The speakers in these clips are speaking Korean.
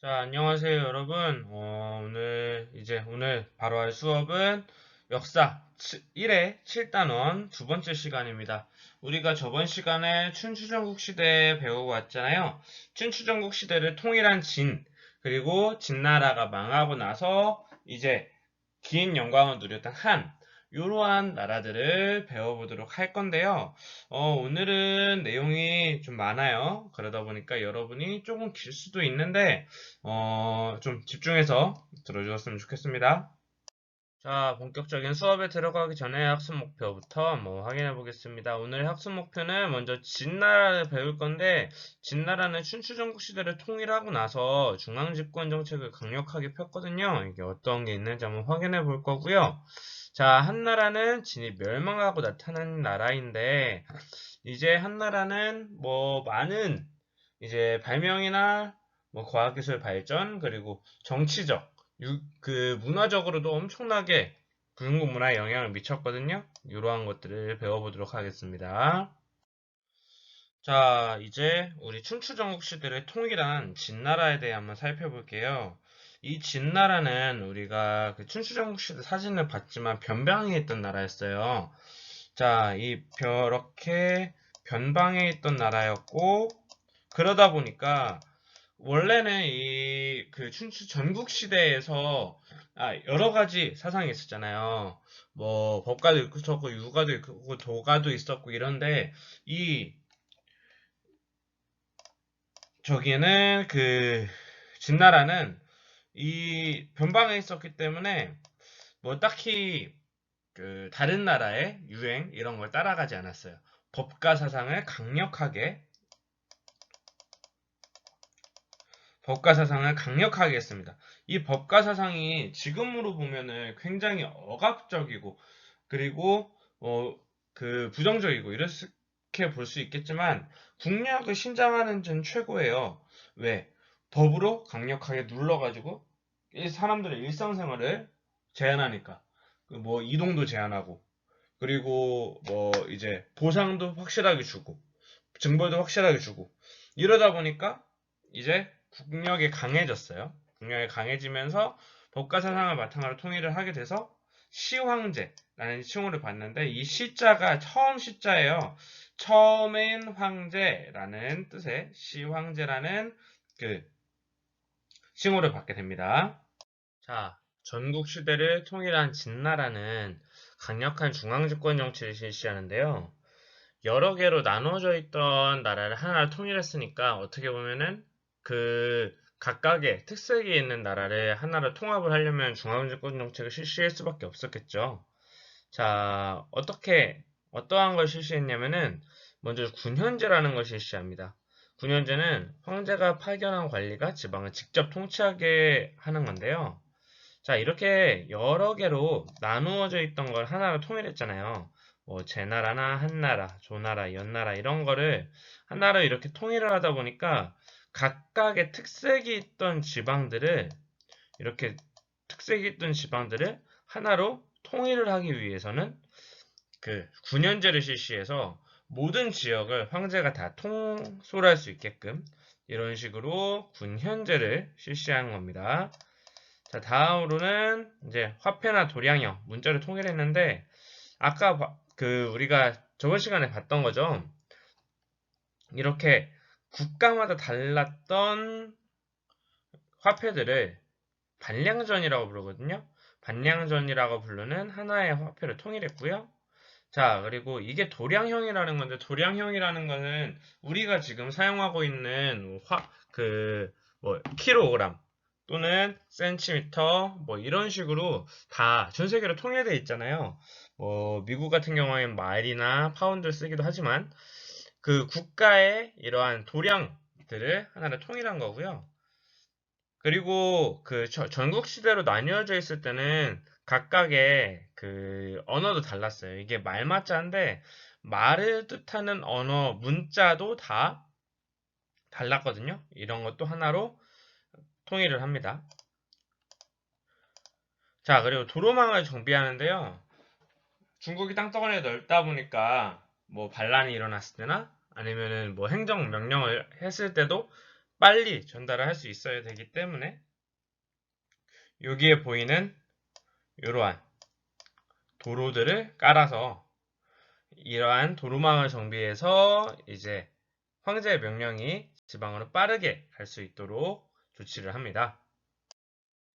자, 안녕하세요, 여러분. 어, 오늘, 이제, 오늘 바로 할 수업은 역사 1회 7단원 두 번째 시간입니다. 우리가 저번 시간에 춘추전국 시대 배우고 왔잖아요. 춘추전국 시대를 통일한 진, 그리고 진나라가 망하고 나서 이제 긴 영광을 누렸던 한, 이러한 나라들을 배워보도록 할 건데요. 어, 오늘은 내용이 좀 많아요. 그러다 보니까 여러분이 조금 길 수도 있는데, 어, 좀 집중해서 들어주셨으면 좋겠습니다. 자, 본격적인 수업에 들어가기 전에 학습 목표부터 한번 확인해 보겠습니다. 오늘 학습 목표는 먼저 진나라를 배울 건데, 진나라는 춘추전국 시대를 통일하고 나서 중앙 집권 정책을 강력하게 폈거든요. 이게 어떤 게 있는지 한번 확인해 볼 거고요. 자, 한나라는 진이 멸망하고 나타난 나라인데, 이제 한나라는 뭐 많은 이제 발명이나 뭐 과학기술 발전, 그리고 정치적, 유, 그 문화적으로도 엄청나게 중국 문화에 영향을 미쳤거든요. 이러한 것들을 배워보도록 하겠습니다. 자, 이제 우리 춘추전국 시대를 통일한 진나라에 대해 한번 살펴볼게요. 이 진나라는 우리가 그 춘추전국 시대 사진을 봤지만 변방에 있던 나라였어요. 자, 이 이렇게 변방에 있던 나라였고 그러다 보니까 원래는 이 그 춘추 전국 시대에서 아, 여러 가지 사상이 있었잖아요. 뭐 법가도 있었고 유가도 있고 도가도 있었고 이런데 이 저기는 그 진나라는 이 변방에 있었기 때문에 뭐 딱히 그 다른 나라의 유행 이런 걸 따라가지 않았어요. 법가 사상을 강력하게 법가 사상을 강력하게 했습니다. 이 법가 사상이 지금으로 보면은 굉장히 억압적이고 그리고 어, 그 부정적이고 이렇게 볼 수 있겠지만 국력을 신장하는 전 최고예요. 왜? 법으로 강력하게 눌러가지고 이 사람들의 일상생활을 제한하니까 그뭐 이동도 제한하고 그리고 뭐 이제 보상도 확실하게 주고 증벌도 확실하게 주고 이러다 보니까 이제 국력이 강해졌어요. 국력이 강해지면서 법과 사상을 바탕으로 통일을 하게 돼서 시황제라는 칭호를 받는데 이 시자가 처음 시자예요. 처음엔 황제라는 뜻의 시황제라는 그 칭호를 받게 됩니다. 자, 전국 시대를 통일한 진나라는 강력한 중앙집권 정치를 실시하는데요. 여러 개로 나눠져 있던 나라를 하나로 통일했으니까 어떻게 보면은 그 각각의 특색이 있는 나라를 하나로 통합을 하려면 중앙집권 정책을 실시할 수밖에 없었겠죠. 자, 어떻게 어떠한 걸 실시했냐면은 먼저 군현제라는 걸 실시합니다. 군현제는 황제가 파견한 관리가 지방을 직접 통치하게 하는 건데요. 자, 이렇게 여러 개로 나누어져 있던 걸 하나로 통일했잖아요. 뭐 제나라나 한나라, 조나라, 연나라 이런 거를 하나로 이렇게 통일을 하다 보니까 각각의 특색이 있던 지방들을 이렇게 특색이 있던 지방들을 하나로 통일을 하기 위해서는 그 군현제를 실시해서 모든 지역을 황제가 다 통솔할 수 있게끔 이런 식으로 군현제를 실시한 겁니다. 자, 다음으로는 이제 화폐나 도량형, 문자를 통일했는데 아까 그 우리가 저번 시간에 봤던 거죠. 이렇게 국가마다 달랐던 화폐들을 반량전이라고 부르거든요. 반량전이라고 부르는 하나의 화폐를 통일했고요. 자, 그리고 이게 도량형이라는 건데, 도량형이라는 것은 우리가 지금 사용하고 있는 화, 그, 뭐, 킬로그램 또는 센티미터, 뭐, 이런 식으로 다 전 세계로 통일되어 있잖아요. 뭐, 미국 같은 경우에는 마일이나 파운드를 쓰기도 하지만, 그 국가의 이러한 도량들을 하나로 통일한 거고요. 그리고 그 전국 시대로 나뉘어져 있을 때는 각각의 그 언어도 달랐어요. 이게 말맞자인데 말을 뜻하는 언어 문자도 다 달랐거든요. 이런 것도 하나로 통일을 합니다. 자, 그리고 도로망을 정비하는데요. 중국이 땅덩어리가 넓다 보니까 뭐 반란이 일어났을 때나 아니면은 뭐 행정 명령을 했을 때도 빨리 전달을 할 수 있어야 되기 때문에 여기에 보이는 이러한 도로들을 깔아서 이러한 도로망을 정비해서 이제 황제의 명령이 지방으로 빠르게 갈 수 있도록 조치를 합니다.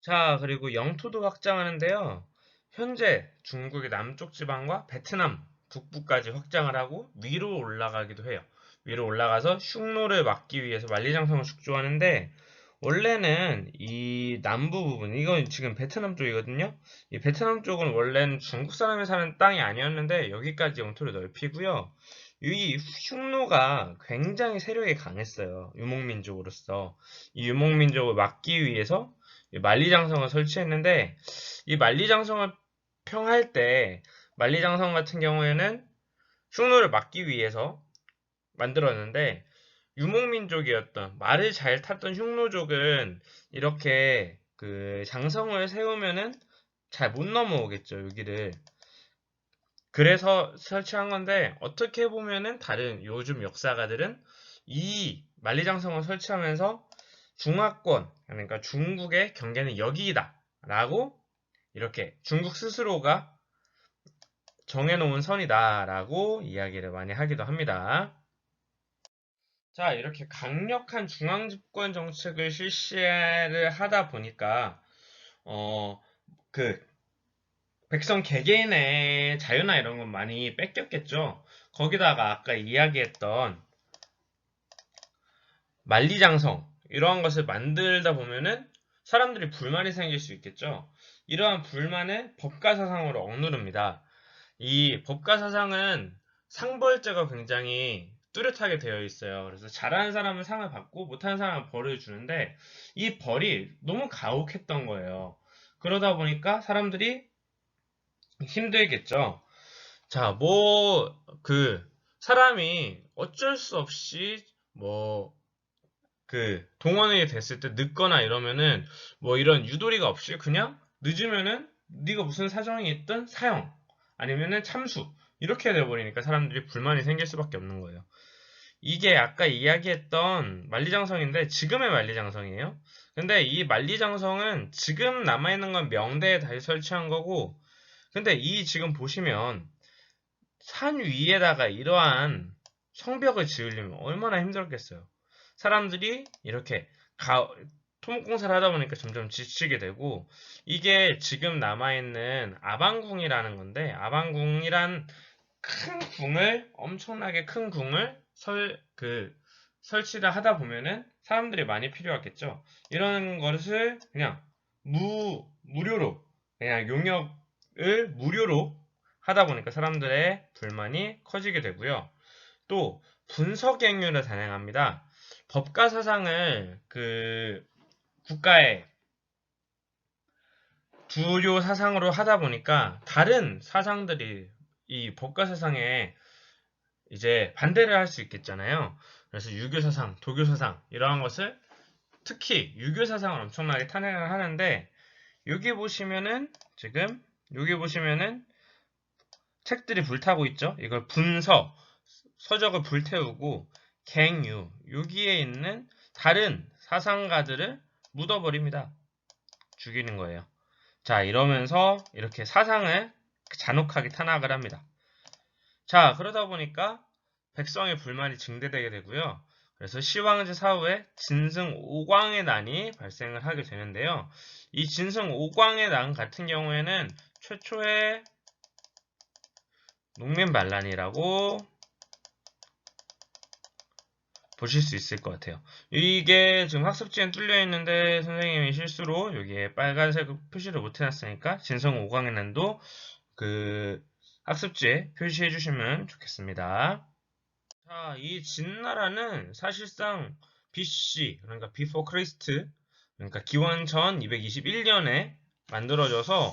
자, 그리고 영토도 확장하는데요. 현재 중국의 남쪽 지방과 베트남 북부까지 확장을 하고 위로 올라가기도 해요. 위로 올라가서 흉노를 막기 위해서 만리장성을 축조하는데 원래는 이 남부 부분, 이건 지금 베트남 쪽이거든요. 이 베트남 쪽은 원래는 중국 사람이 사는 땅이 아니었는데 여기까지 영토를 넓히고요. 이 흉노가 굉장히 세력이 강했어요. 유목민족으로서. 이 유목민족을 막기 위해서 만리장성을 설치했는데 이 만리장성을 평할 때 만리장성 같은 경우에는 흉노를 막기 위해서 만들었는데 유목민족이었던 말을 잘 탔던 흉노족은 이렇게 그 장성을 세우면은 잘 못 넘어오겠죠 여기를 그래서 설치한 건데 어떻게 보면은 다른 요즘 역사가들은 이 만리장성을 설치하면서 중화권 그러니까 중국의 경계는 여기다 라고 이렇게 중국 스스로가 정해놓은 선이다 라고 이야기를 많이 하기도 합니다. 자, 이렇게 강력한 중앙 집권 정책을 실시를 하다 보니까, 어, 그, 백성 개개인의 자유나 이런 건 많이 뺏겼겠죠. 거기다가 아까 이야기했던 만리장성, 이러한 것을 만들다 보면은 사람들이 불만이 생길 수 있겠죠. 이러한 불만을 법가 사상으로 억누릅니다. 이 법가 사상은 상벌제가 굉장히 뚜렷하게 되어 있어요. 그래서 잘하는 사람은 상을 받고 못하는 사람은 벌을 주는데 이 벌이 너무 가혹했던 거예요. 그러다 보니까 사람들이 힘들겠죠. 자, 뭐, 그, 사람이 어쩔 수 없이 뭐, 그, 동원이 됐을 때 늦거나 이러면은 뭐 이런 유도리가 없이 그냥 늦으면은 네가 무슨 사정이 있든 사형 아니면은 참수 이렇게 돼버리니까 사람들이 불만이 생길 수밖에 없는 거예요. 이게 아까 이야기했던 만리장성인데 지금의 만리장성이에요. 근데 이 만리장성은 지금 남아있는 건 명대에 다시 설치한 거고 근데 이 지금 보시면 산 위에다가 이러한 성벽을 지으려면 얼마나 힘들었겠어요. 사람들이 이렇게 가, 토목공사를 하다 보니까 점점 지치게 되고 이게 지금 남아있는 아방궁이라는 건데 아방궁이란 큰 궁을 엄청나게 큰 궁을 설 그 설치를 하다 보면은 사람들이 많이 필요하겠죠. 이런 것을 그냥 무 무료로 그냥 용역을 무료로 하다 보니까 사람들의 불만이 커지게 되고요. 또 분석 행위를 단행합니다. 법과 사상을 그 국가의 주요 사상으로 하다 보니까 다른 사상들이 이 법과 사상에 이제 반대를 할 수 있겠잖아요. 그래서 유교 사상, 도교 사상 이러한 것을 특히 유교 사상을 엄청나게 탄핵을 하는데 여기 보시면은 지금 여기 보시면은 책들이 불타고 있죠. 이걸 분서 서적을 불태우고 갱유 여기에 있는 다른 사상가들을 묻어버립니다. 죽이는 거예요. 자 이러면서 이렇게 사상을 잔혹하게 탄압을 합니다. 자 그러다 보니까 백성의 불만이 증대되게 되고요. 그래서 시황제 사후에 진승 오광의 난이 발생을 하게 되는데요. 이 진승 오광의 난 같은 경우에는 최초의 농민반란이라고 보실 수 있을 것 같아요. 이게 지금 학습지엔 뚫려 있는데 선생님이 실수로 여기에 빨간색 표시를 못 해놨으니까 진성 5강의 난도 그 학습지에 표시해 주시면 좋겠습니다. 자, 이 진나라는 사실상 BC, 그러니까 Before Christ, 그러니까 기원 전 221년에 만들어져서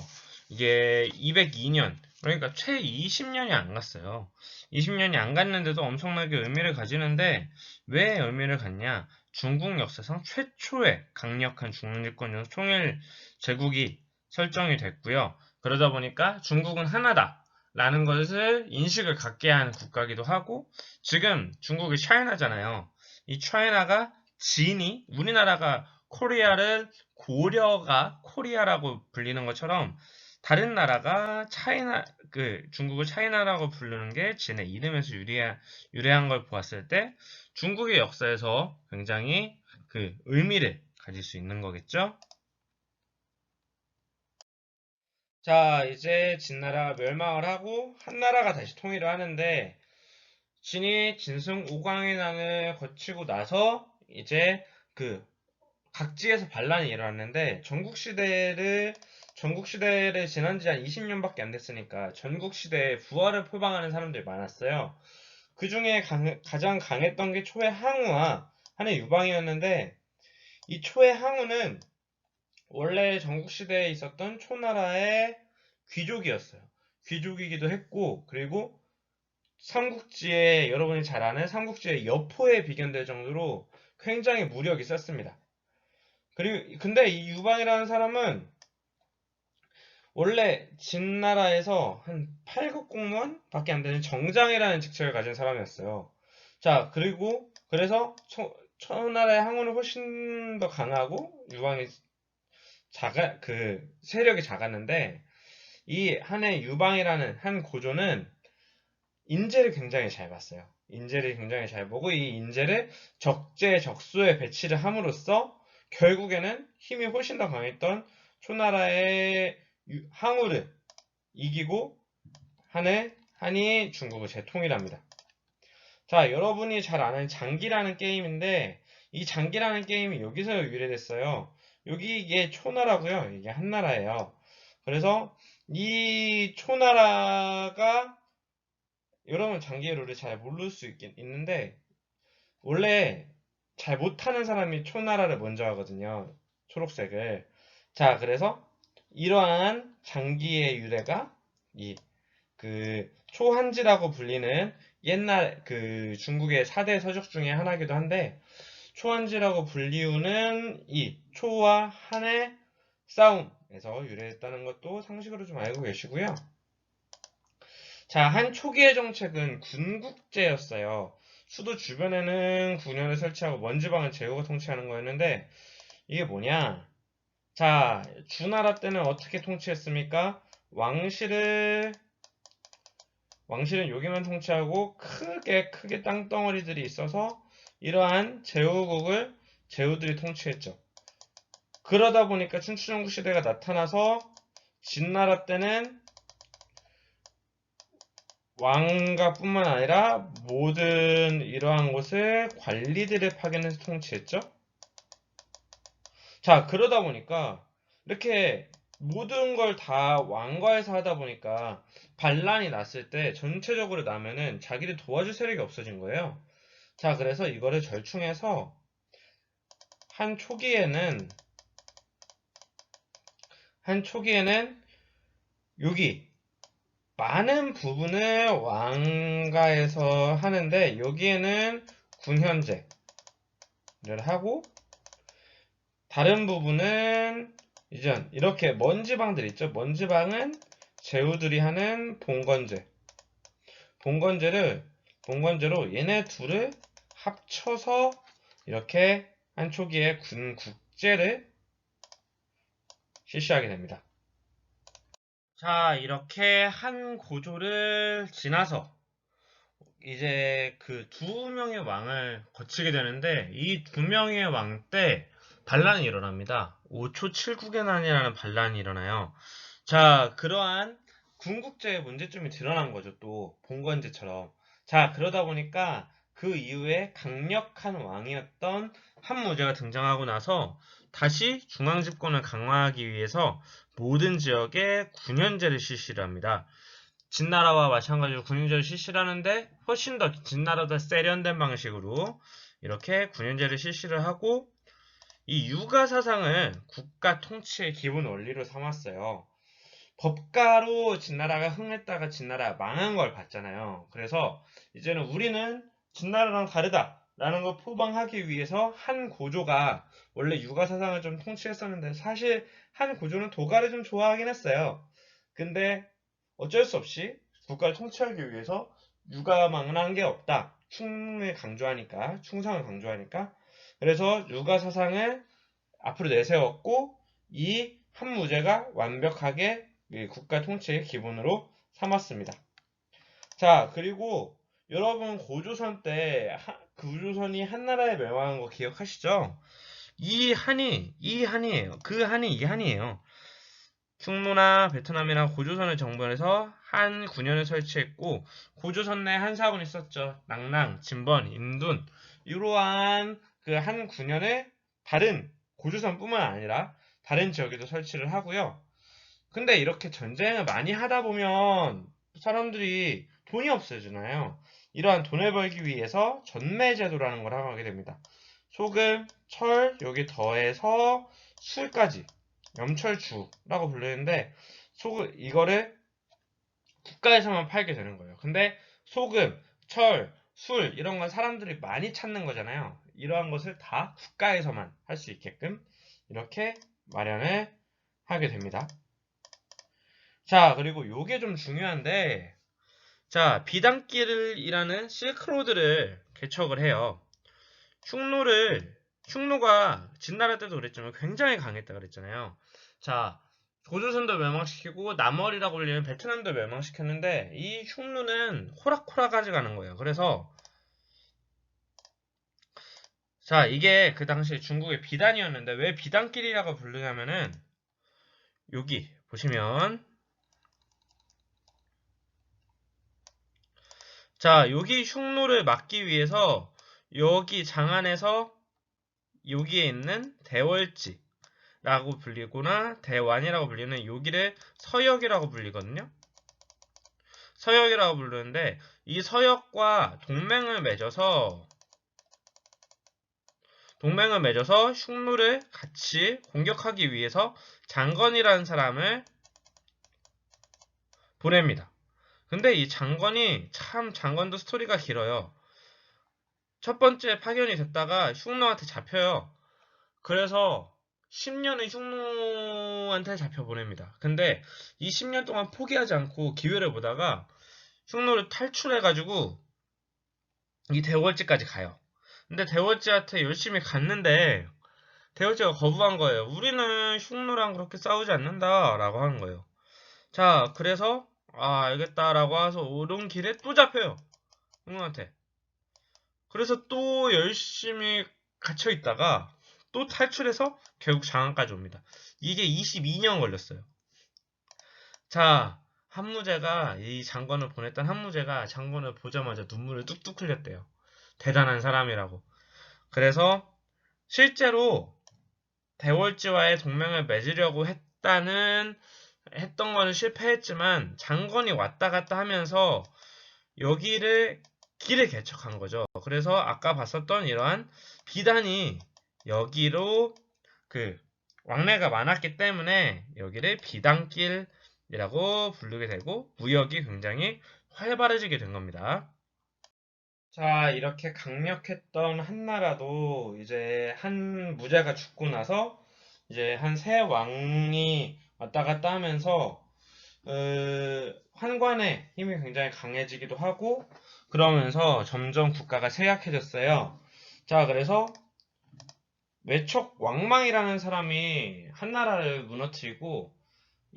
이게 202년, 그러니까 최 20년이 안 갔어요. 20년이 안 갔는데도 엄청나게 의미를 가지는데 왜 의미를 갖냐? 중국 역사상 최초의 강력한 중립권 총일 제국이 설정이 됐고요. 그러다 보니까 중국은 하나다. 라는 것을 인식을 갖게 하는 국가기도 하고 지금 중국이 차이나잖아요. 이 차이나가 진이 우리나라가 코리아를 고려가 코리아라고 불리는 것처럼 다른 나라가 차이나 그 중국을 차이나라고 부르는 게 진의 이름에서 유래한, 유래한 걸 보았을 때 중국의 역사에서 굉장히 그 의미를 가질 수 있는 거겠죠. 자, 이제 진나라가 멸망을 하고 한나라가 다시 통일을 하는데 진이 진승 오광의 난을 거치고 나서 이제 그 각지에서 반란이 일어났는데 전국 시대를 전국 시대를 지난 지 한 20년밖에 안 됐으니까 전국 시대에 부활을 표방하는 사람들이 많았어요. 그 중에 가장 강했던 게 초의 항우와 한의 유방이었는데 이 초의 항우는 원래 전국 시대에 있었던 초나라의 귀족이었어요. 귀족이기도 했고 그리고 삼국지에 여러분이 잘 아는 삼국지의 여포에 비견될 정도로 굉장히 무력이 셌습니다. 그리고 근데 이 유방이라는 사람은 원래 진나라에서 한 8급 공무원 밖에 안 되는 정장이라는 직책을 가진 사람이었어요. 자, 그리고 그래서 초, 초나라의 항우는 훨씬 더 강하고 유방이 작아 그 세력이 작았는데 이 한해 유방이라는 한 고조는 인재를 굉장히 잘 봤어요. 인재를 굉장히 잘 보고 이 인재를 적재적소에 배치를 함으로써 결국에는 힘이 훨씬 더 강했던 초나라의 항우를 이기고 한해 한이 중국을 재통일합니다. 자, 여러분이 잘 아는 장기라는 게임인데 이 장기라는 게임이 여기서 유래됐어요. 여기 이게 초나라고요. 이게 한나라예요. 그래서 이 초나라가 여러분 장기 룰을 잘 모를 수 있긴 있는데 원래 잘 못하는 사람이 초나라를 먼저 하거든요. 초록색을. 자, 그래서 이러한 장기의 유래가 이 그 초한지라고 불리는 옛날 그 중국의 4대 서적 중에 하나이기도 한데 초한지라고 불리우는 이 초와 한의 싸움에서 유래했다는 것도 상식으로 좀 알고 계시고요. 자, 한 초기의 정책은 군국제였어요. 수도 주변에는 군현을 설치하고 먼지방을 제후가 통치하는 거였는데 이게 뭐냐? 자, 주나라 때는 어떻게 통치했습니까? 왕실을 왕실은 여기만 통치하고 크게 크게 땅덩어리들이 있어서 이러한 제후국을 제후들이 통치했죠. 그러다 보니까 춘추전국 시대가 나타나서 진나라 때는 왕가뿐만 아니라 모든 이러한 곳을 관리들을 파견해서 통치했죠. 자, 그러다 보니까 이렇게 모든 걸 다 왕가에서 하다 보니까 반란이 났을 때 전체적으로 나면은 자기를 도와줄 세력이 없어진 거예요. 자, 그래서 이거를 절충해서 한 초기에는 한 초기에는 여기 많은 부분을 왕가에서 하는데 여기에는 군현제를 하고 다른 부분은 이전 이렇게 먼지방들 있죠. 먼지방은 제후들이 하는 봉건제. 봉건제를 봉건제로 얘네 둘을 합쳐서 이렇게 한 초기에 군국제를 실시하게 됩니다. 자, 이렇게 한 고조를 지나서 이제 그 두 명의 왕을 거치게 되는데 이 두 명의 왕 때 반란이 일어납니다. 5초 7국의 난이라는 반란이 일어나요. 자, 그러한 군국제의 문제점이 드러난 거죠. 또 봉건제처럼. 자, 그러다 보니까 그 이후에 강력한 왕이었던 한무제가 등장하고 나서 다시 중앙 집권을 강화하기 위해서 모든 지역에 군현제를 실시를 합니다. 진나라와 마찬가지로 군현제를 실시를 하는데 훨씬 더 진나라보다 세련된 방식으로 이렇게 군현제를 실시를 하고 이 육아 사상을 국가 통치의 기본 원리로 삼았어요. 법가로 진나라가 흥했다가 진나라가 망한 걸 봤잖아요. 그래서 이제는 우리는 진나라랑 다르다. 라는 걸 포방하기 위해서 한 고조가 원래 육아 사상을 좀 통치했었는데 사실 한 고조는 도가를 좀 좋아하긴 했어요. 근데 어쩔 수 없이 국가를 통치하기 위해서 육아망은 한 게 없다. 충을 강조하니까 충성을 강조하니까 그래서 육아 사상을 앞으로 내세웠고 이 한 무제가 완벽하게 이 국가 통치의 기본으로 삼았습니다. 자, 그리고 여러분 고조선 때 하- 고조선이 한나라에 멸망한 거 기억하시죠? 이 한이 이 한이에요. 그 한이 이 한이에요. 충무나 베트남이나 고조선을 정벌해서 한 군현을 설치했고 고조선 내 한사군이 있었죠. 낭랑, 진번, 인둔 이러한 그한 군현을 다른 고조선뿐만 아니라 다른 지역에도 설치를 하고요. 근데 이렇게 전쟁을 많이 하다 보면 사람들이 돈이 없어지잖아요. 이러한 돈을 벌기 위해서 전매제도라는 걸 하게 됩니다. 소금, 철, 여기 더해서 술까지 염철주라고 불리는데 소금 이거를 국가에서만 팔게 되는 거예요. 근데 소금, 철, 술 이런 건 사람들이 많이 찾는 거잖아요. 이러한 것을 다 국가에서만 할 수 있게끔 이렇게 마련을 하게 됩니다. 자, 그리고 요게 좀 중요한데 자, 비단길이라는 실크로드를 개척을 해요. 흉노를 흉노가 진나라 때도 그랬지만 굉장히 강했다 그랬잖아요. 자, 고조선도 멸망시키고 남월이라고 불리는 베트남도 멸망시켰는데 이 흉노는 호락호락하지 않은 거예요. 그래서 자, 이게 그 당시 중국의 비단이었는데 왜 비단길이라고 부르냐면은 여기 보시면 자, 여기 흉노를 막기 위해서 여기 장 안에서 여기에 있는 대월지라고 불리거나 대완이라고 불리는 여기를 서역이라고 불리거든요. 서역이라고 부르는데 이 서역과 동맹을 맺어서 동맹을 맺어서 흉노를 같이 공격하기 위해서 장건이라는 사람을 보냅니다. 근데 이 장건이 참 장건도 스토리가 길어요. 첫 번째 파견이 됐다가 흉노한테 잡혀요. 그래서 10년을 흉노한테 잡혀 보냅니다. 근데 이 10년 동안 포기하지 않고 기회를 보다가 흉노를 탈출해가지고 이 대월지까지 가요. 근데 대월지한테 열심히 갔는데 대월지가 거부한 거예요. 우리는 흉노랑 그렇게 싸우지 않는다 라고 하는 거예요. 자 그래서 아 알겠다라고 해서 오른 길에 또 잡혀요. 흉노한테. 그래서 또 열심히 갇혀 있다가 또 탈출해서 결국 장안까지 옵니다. 이게 22년 걸렸어요. 자, 한무제가 이 장관을 보냈던 한무제가 장관을 보자마자 눈물을 뚝뚝 흘렸대요. 대단한 사람이라고. 그래서 실제로 대월지와의 동맹을 맺으려고 했다는 했던 거는 실패했지만 장건이 왔다 갔다 하면서 여기를 길을 개척한 거죠. 그래서 아까 봤었던 이러한 비단이 여기로 그 왕래가 많았기 때문에 여기를 비단길이라고 부르게 되고 무역이 굉장히 활발해지게 된 겁니다. 자, 이렇게 강력했던 한나라도 이제 한 무제가 죽고 나서 이제 한 세 왕이 왔다 갔다 하면서 어, 환관의 힘이 굉장히 강해지기도 하고 그러면서 점점 국가가 쇠약해졌어요. 자, 그래서 외척 왕망이라는 사람이 한 나라를 무너뜨리고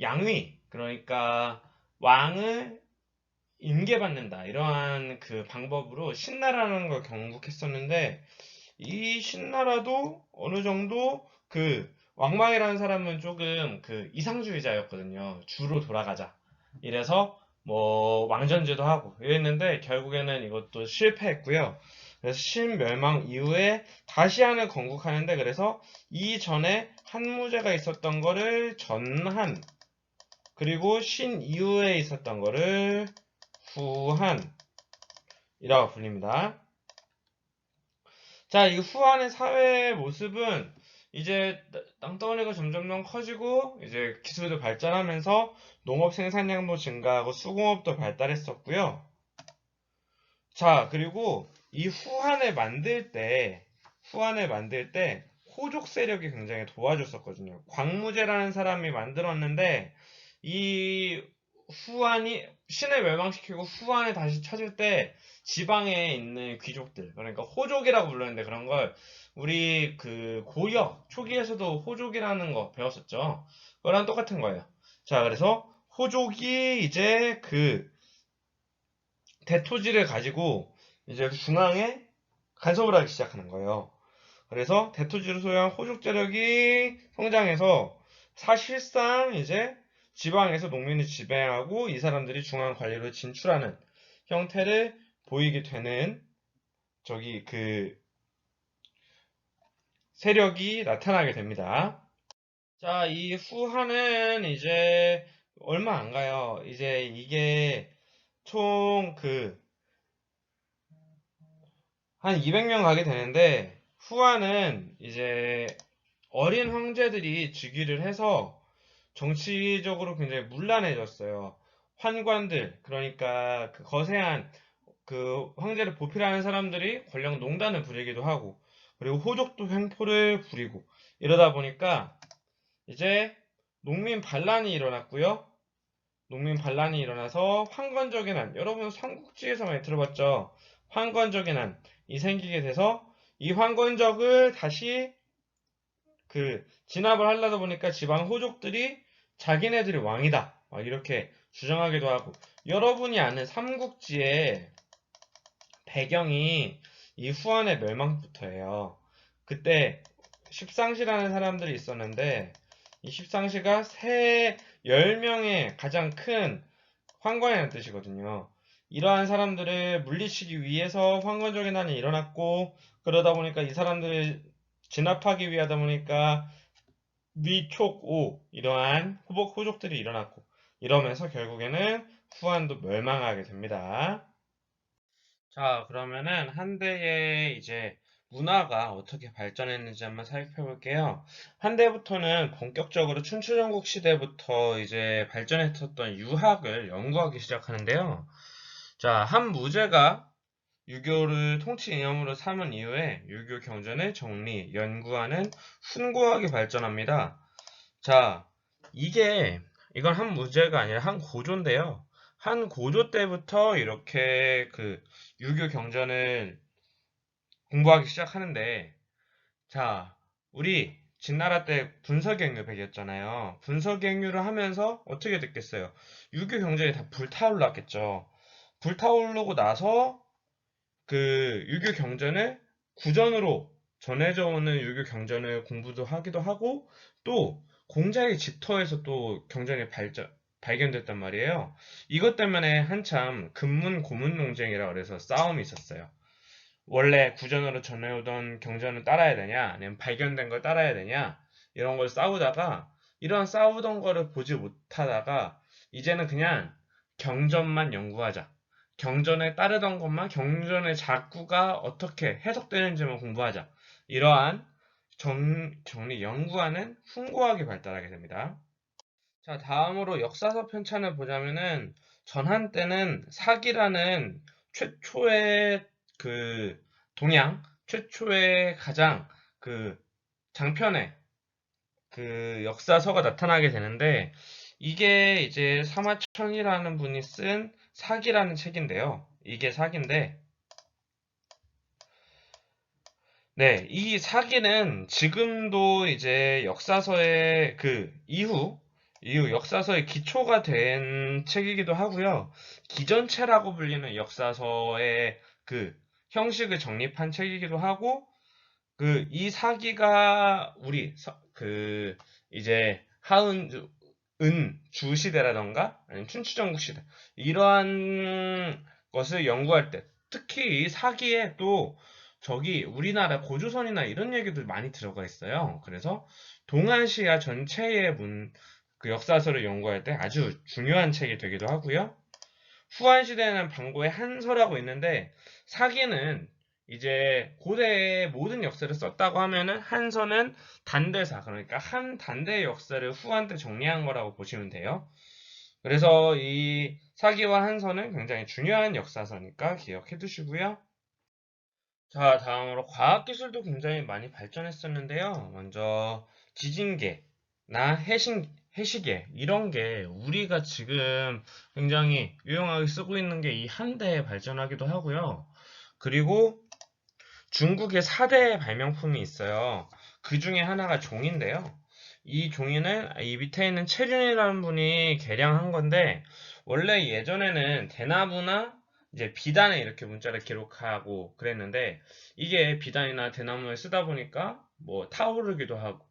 양위, 그러니까 왕을 임계받는다. 이러한 그 방법으로 신나라는 걸 경국했었는데 이 신나라도 어느 정도 그 왕망이라는 사람은 조금 그 이상주의자였거든요. 주로 돌아가자. 이래서 뭐 왕전제도 하고 이랬는데 결국에는 이것도 실패했고요. 그래서 신멸망 이후에 다시 한을 건국하는데 그래서 이전에 한무제가 있었던 거를 전한 그리고 신 이후에 있었던 거를 후한이라고 불립니다. 자, 이 후한의 사회의 모습은 이제 땅덩어리가 점점점 커지고 이제 기술도 발전하면서 농업 생산량도 증가하고 수공업도 발달했었고요. 자, 그리고 이 후한을 만들 때 후한을 만들 때 호족 세력이 굉장히 도와줬었거든요. 광무제라는 사람이 만들었는데 이 후한이 신을 멸망시키고 후한을 다시 찾을 때 지방에 있는 귀족들 그러니까 호족이라고 불렀는데 그런 걸 우리 그 고려 초기에서도 호족이라는 거 배웠었죠. 그거랑 똑같은 거예요. 자, 그래서 호족이 이제 그 대토지를 가지고 이제 중앙에 간섭을 하기 시작하는 거예요. 그래서 대토지를 소유한 호족 재력이 성장해서 사실상 이제 지방에서 농민을 지배하고 이 사람들이 중앙 관리로 진출하는 형태를 보이게 되는 저기 그 세력이 나타나게 됩니다. 자, 이 후하는 이제 얼마 안 가요. 이제 이게 총 그 한 200명 가게 되는데 후하는 이제 어린 황제들이 즉위를 해서 정치적으로 굉장히 문란해졌어요. 환관들, 그러니까 그 거세한 그 황제를 보필하는 사람들이 권력 농단을 부리기도 하고, 그리고 호족도 횡포를 부리고, 이러다 보니까 이제 농민 반란이 일어났고요. 농민 반란이 일어나서 황건적인 한, 여러분 삼국지에서 많이 들어봤죠? 황건적인 한이 생기게 돼서 이 황건적을 다시 그 진압을 하려다 보니까 지방 호족들이 자기네들이 왕이다. 막 이렇게 주장하기도 하고 여러분이 아는 삼국지의 배경이 이 후한의 멸망부터예요. 그때 십상시라는 사람들이 있었는데 이 십상시가 세 10명의 가장 큰 황관이라는 뜻이거든요. 이러한 사람들을 물리치기 위해서 황건적인 난이 일어났고 그러다 보니까 이 사람들을 진압하기 위하다 보니까 위촉오 이러한 후복 호족들이 일어났고 이러면서 결국에는 후한도 멸망하게 됩니다. 자 그러면은 한대의 이제 문화가 어떻게 발전했는지 한번 살펴볼게요. 한대부터는 본격적으로 춘추전국 시대부터 이제 발전했었던 유학을 연구하기 시작하는데요. 자, 한 무제가 유교를 통치 이념으로 삼은 이후에 유교 경전을 정리, 연구하는 훈고학이 발전합니다. 자, 이게 이건 한 무제가 아니라 한 고조인데요. 한 고조 때부터 이렇게 그 유교 경전을 공부하기 시작하는데 자, 우리 진나라 때 분서경유 배겼잖아요. 분서경유를 하면서 어떻게 됐겠어요? 유교 경전이 다 불타올랐겠죠. 불타오르고 나서 그 유교 경전을 구전으로 전해져 오는 유교 경전을 공부도 하기도 하고 또 공자의 집터에서 또 경전이 발전, 발견됐단 말이에요. 이것 때문에 한참 근문 고문 논쟁이라 그래서 싸움이 있었어요. 원래 구전으로 전해오던 경전을 따라야 되냐, 아니면 발견된 걸 따라야 되냐, 이런 걸 싸우다가, 이런 싸우던 거를 보지 못하다가, 이제는 그냥 경전만 연구하자. 경전에 따르던 것만 경전의 작구가 어떻게 해석되는지만 공부하자. 이러한 정, 정리 연구하는 훈고학이 발달하게 됩니다. 자, 다음으로 역사서 편찬을 보자면은 전한 때는 사기라는 최초의 그 동양 최초의 가장 그 장편의 그 역사서가 나타나게 되는데 이게 이제 사마천이라는 분이 쓴 사기라는 책인데요. 이게 사기인데, 네, 이 사기는 지금도 이제 역사서의 그 이후, 이후 역사서의 기초가 된 책이기도 하고요. 기전체라고 불리는 역사서의 그 형식을 정립한 책이기도 하고, 그 이 사기가 우리 서, 그 이제 하은 은, 주 시대라던가 아니면 춘추전국 시대 이러한 것을 연구할 때 특히 이 사기에 또 저기 우리나라 고조선이나 이런 얘기도 많이 들어가 있어요. 그래서 동아시아 전체의 문, 그 역사서를 연구할 때 아주 중요한 책이 되기도 하고요. 후한 시대에는 방고의 한서라고 있는데 사기는 이제 고대의 모든 역사를 썼다고 하면은 한서는 단대사 그러니까 한 단대의 역사를 후한 때 정리한 거라고 보시면 돼요. 그래서 이 사기와 한서는 굉장히 중요한 역사서니까 기억해 두시고요. 자, 다음으로 과학기술도 굉장히 많이 발전했었는데요. 먼저 지진계나 해신, 해시계 이런 게 우리가 지금 굉장히 유용하게 쓰고 있는 게 이 한 대에 발전하기도 하고요. 그리고 중국의 4대 발명품이 있어요. 그 중에 하나가 종인데요. 이 종이는 이 밑에 있는 채륜이라는 분이 개량한 건데 원래 예전에는 대나무나 이제 비단에 이렇게 문자를 기록하고 그랬는데 이게 비단이나 대나무에 쓰다 보니까 뭐 타오르기도 하고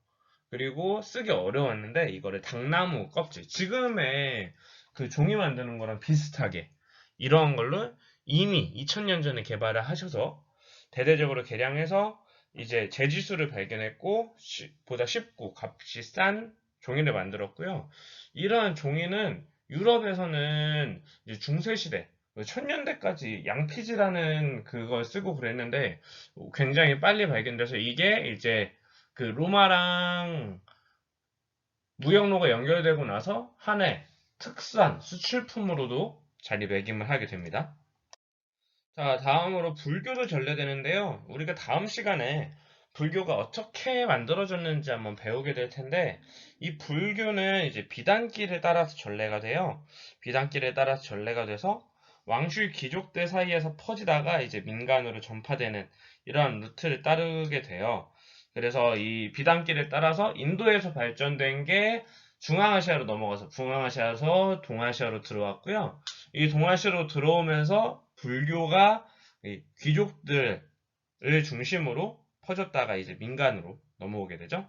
그리고 쓰기 어려웠는데 이거를 당나무 껍질 지금의 그 종이 만드는 거랑 비슷하게 이러한 걸로 이미 2000년 전에 개발을 하셔서 대대적으로 개량해서 이제 재지수를 발견했고 쉬- 보다 쉽고 값이 싼 종이를 만들었고요. 이러한 종이는 유럽에서는 중세시대 천년대까지 양피지라는 그걸 쓰고 그랬는데 굉장히 빨리 발견돼서 이게 이제 그 로마랑 무역로가 연결되고 나서 한해 특수한 수출품으로도 자리매김을 하게 됩니다. 자, 다음으로 불교도 전래되는데요. 우리가 다음 시간에 불교가 어떻게 만들어졌는지 한번 배우게 될 텐데, 이 불교는 이제 비단길을 따라서 전래가 돼요. 비단길에 따라서 전래가 돼서 왕실 귀족들 사이에서 퍼지다가 이제 민간으로 전파되는 이러한 루트를 따르게 돼요. 그래서 이 비단길에 따라서 인도에서 발전된 게 중앙아시아로 넘어가서 중앙아시아에서 동아시아로 들어왔고요. 이 동아시아로 들어오면서 불교가 이 귀족들을 중심으로 퍼졌다가 이제 민간으로 넘어오게 되죠.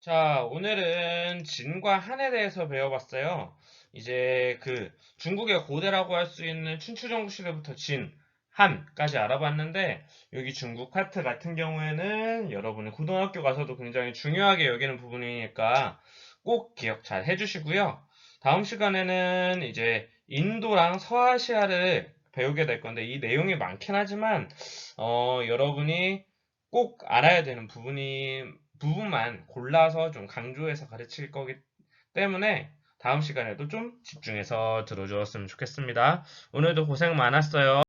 자, 오늘은 진과 한에 대해서 배워봤어요. 이제 그 중국의 고대라고 할 수 있는 춘추전국 시대부터 진, 한까지 알아봤는데 여기 중국 카트 같은 경우에는 여러분이 고등학교 가서도 굉장히 중요하게 여기는 부분이니까 꼭 기억 잘 해주시고요. 다음 시간에는 이제 인도랑 서아시아를 배우게 될 건데 이 내용이 많긴 하지만 어, 여러분이 꼭 알아야 되는 부분이 부분만 골라서 좀 강조해서 가르칠 거기 때문에 다음 시간에도 좀 집중해서 들어주었으면 좋겠습니다. 오늘도 고생 많았어요.